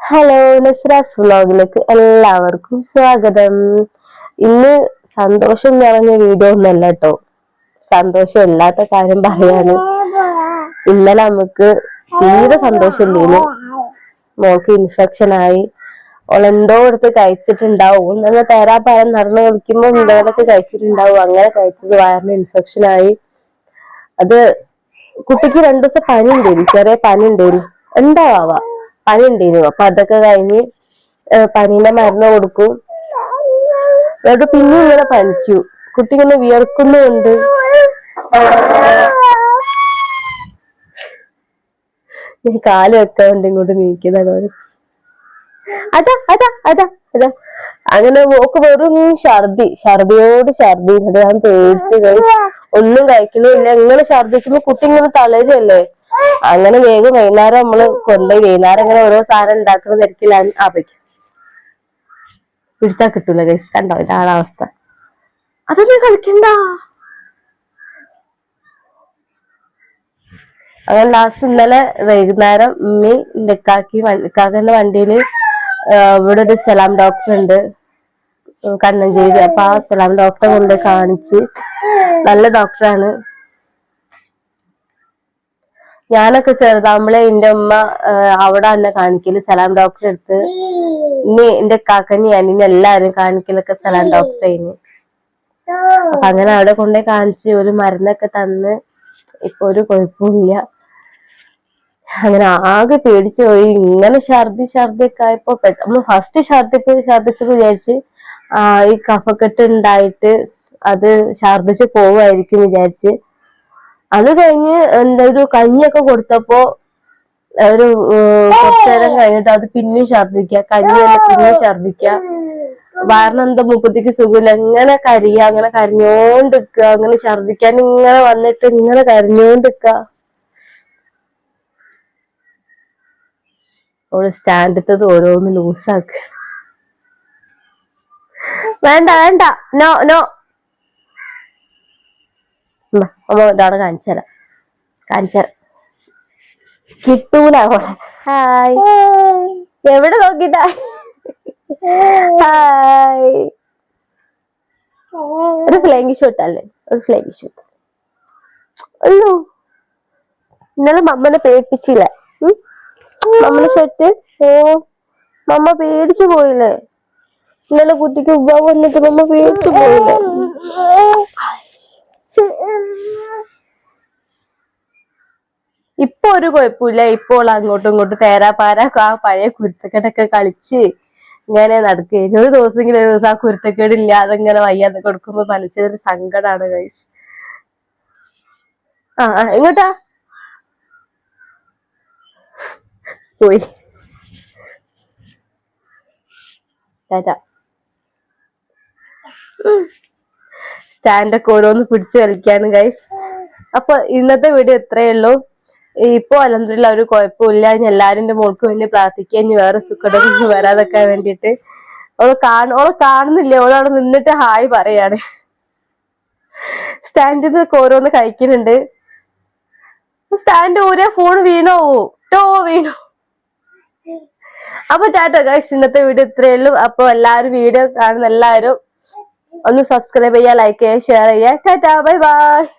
Hello നസ്രാസ് വ്ലോഗിലേക്ക് എല്ലാവർക്കും സ്വാഗതം. ഇന്ന് സന്തോഷം നിറഞ്ഞ വീഡിയോ ഒന്നല്ല കേട്ടോ സന്തോഷം ഇല്ലാത്ത കാര്യം പറയാണ്. ഇന്നലെ നമുക്ക് തീരെ സന്തോഷമില്ലേനു മോൾക്ക് ഇൻഫെക്ഷൻ ആയി. ഓളെന്തോ എടുത്ത് കഴിച്ചിട്ടുണ്ടാവും. ഞങ്ങൾ തേരാ പാലം നടന്നു കളിക്കുമ്പോൾ എന്തോലൊക്കെ കഴിച്ചിട്ടുണ്ടാവും. അങ്ങനെ കഴിച്ചത് വയറിന് ഇൻഫെക്ഷൻ ആയി. അത് കുട്ടിക്ക് രണ്ടു ദിവസം പനി ഉണ്ടായിരുന്നു ചെറിയ പനി ഉണ്ടായിരുന്നു എന്താവാ പനി ഉണ്ടായിരുന്നു അപ്പൊ അതൊക്കെ കഴിഞ്ഞ് പനീന്റെ മരുന്ന് കൊടുക്കും. എന്നിട്ട് പിന്നെ ഇങ്ങനെ പനിക്കു കുട്ടി ഇങ്ങനെ വിയർക്കുന്നുണ്ട് കാൽ വെക്കാൻ ഇങ്ങോട്ട് നീക്കുന്നതാണ് അതാ അതാ അതാ അതാ. അങ്ങനെ മോക്ക് വെറും ഛർദി ഛർദിയോട് ഛർദി. ഞാൻ പേടിച്ച് ഒന്നും കഴിക്കുന്നില്ല ഇങ്ങനെ ഛർദിക്കുമ്പോ കുട്ടി ഇങ്ങനെ തളരല്ലേ അങ്ങനെ വേഗം വൈകുന്നേരം നമ്മൾ കൊണ്ടുപോയി വൈകുന്നേരം ഇങ്ങനെ ഓരോ സാധനം ഉണ്ടാക്കുന്ന തിരക്കിലാണ് ആപയ്ക്കും പിടിച്ചാ കിട്ടൂല ഗൈസ് കണ്ടോ? ഇതാണ് അവസ്ഥ. അതൊന്നും കളിക്കണ്ട. അങ്ങനെ ലാസ്റ്റ് ഇന്നലെ വൈകുന്നേരം ഉമ്മി ലക്കാക്കി ഇക്കാക്കി ഇക്കാക്കന്റെ വണ്ടിയിൽ ഇവിടെ ഒരു സലാം ഡോക്ടർ ഉണ്ട്. കണ്ണഞ്ചേരി. അപ്പൊ ആ സലാം ഡോക്ടറെ കൊണ്ട് കാണിച്ച് നല്ല ഡോക്ടറാണ് ഞാനൊക്കെ ചെറുതാകുമ്പോഴേ എന്റെ ഉമ്മ അവിടെ തന്നെ കാണിക്കൽ സലാം ഡോക്ടറെ അടുത്ത്. ഇനി എന്റെ കാക്കനി അനിനെ എല്ലാരും കാണിക്കലൊക്കെ സലാം ഡോക്ടറേന് അപ്പൊ അങ്ങനെ അവിടെ കൊണ്ടേ കാണിച്ച് ഒരു മരുന്നൊക്കെ തന്ന്. ഇപ്പൊ ഒരു കുഴപ്പമില്ല അങ്ങനെ ആകെ പേടിച്ചു പോയി. ഇങ്ങനെ ഛർദി ഛർദി ഒക്കെ ആയപ്പോ പെട്ടെന്ന് ഫസ്റ്റ് ഛർദിപ്പ് ഛർദിച്ചപ്പോ വിചാരിച്ച് ആ ഈ കഫക്കെട്ട് ഉണ്ടായിട്ട് അത് ഛർദിച്ച് പോവായിരിക്കും വിചാരിച്ച്. അത് കഴിഞ്ഞ് എന്താ ഒരു കഞ്ഞിയൊക്കെ കൊടുത്തപ്പോ ഒരു കുറച്ചേരം കഴിഞ്ഞിട്ട് അത് പിന്നെയും ഛർദിക്കുക കഞ്ഞി പിന്നെയും ഛർദിക്കുക കാരണം എന്താ മുപ്പത്തിക്ക് സുഖമില്ല. ഇങ്ങനെ കരിയ അങ്ങനെ കരഞ്ഞോണ്ടിരിക്കുക അങ്ങനെ ഛർദിക്കാൻ ഇങ്ങനെ വന്നിട്ട് ഇങ്ങനെ കരഞ്ഞോണ്ടിരിക്കുക ഓൾ സ്റ്റാൻഡിത്തത് ഓരോന്ന് ലൂസാക്ക. വേണ്ട വേണ്ട. No no. അമ്മ ഒരാളെ കാണിച്ചുതരാം കാണിച്ചുതരാം കിട്ടൂല ഹായ്. എവിടെ നോക്കിട്ടാ? ഹായ്. ഒരു ഫ്ലൈങ് ഷൂട്ട് അല്ലേ ഒരു ഫ്ലൈങ് ഷൂട്ട് അല്ലോ ഇന്നലെ മമ്മനെ പേടിപ്പിച്ചില്ല? മമ്മനെ ഷർട്ട് ഓ. മമ്മ പേടിച്ചു പോയില്ലേ? ഇന്നലെ കുട്ടിക്ക് ഉപ്പ വന്നിട്ട് മമ്മ പേടിച്ചു പോയില്ലേ? ഇപ്പൊ ഒരു കുഴപ്പമില്ല. ഇപ്പോൾ അങ്ങോട്ടും ഇങ്ങോട്ടും തേരാപ്പാര ആ പഴയ കുരുത്തക്കേടൊക്കെ കളിച്ച് ഇങ്ങനെ നടക്കുകയും. ഒരു ദിവസമെങ്കിലും ഒരു ദിവസം ആ കുരുത്തക്കേട് ഇല്ലാതെ ഇങ്ങനെ വയ്യാതെ കൊടുക്കുമ്പോ മനസ്സിലൊരു സങ്കടാണ് കഴിച്ച് ആ എങ്ങോട്ടാ? പോയി. ടാറ്റ സ്റ്റാൻഡൊക്കെ ഓരോന്ന് പിടിച്ചു വലിക്കാണ് ഗൈസ് അപ്പൊ ഇന്നത്തെ വീഡിയോ ഇത്രയേ ഉള്ളൂ. ഇപ്പൊ അലഹദില്ല ഒരു കുഴപ്പമില്ല ഇനി എല്ലാരുടെ മോൾക്ക് വേണ്ടി പ്രാർത്ഥിക്കുക. ഇനി വേറെ സുഖം വരാതൊക്കെ വേണ്ടിട്ട് ഓൾ കാണ ഓൾ കാണുന്നില്ല? ഓളവിടെ നിന്നിട്ട് ഹായ് പറയാണ്. സ്റ്റാൻഡിൽ നിന്നൊക്കെ ഓരോന്ന് കഴിക്കുന്നുണ്ട് സ്റ്റാൻഡ് ഓരോ ഫോൺ വീണോ? ടോ വീണോ. അപ്പൊ ടാറ്റ ഗൈസ് ഇന്നത്തെ വീഡിയോ ഇത്രയേ ഉള്ളൂ. അപ്പൊ എല്ലാവരും വീഡിയോ കാണുന്ന എല്ലാവരും ഒന്ന് സബ്സ്ക്രൈബ് ചെയ്യുക ലൈക്ക് ചെയ്യുക ഷെയർ ചെയ്യുക ടാറ്റ ബൈ ബൈ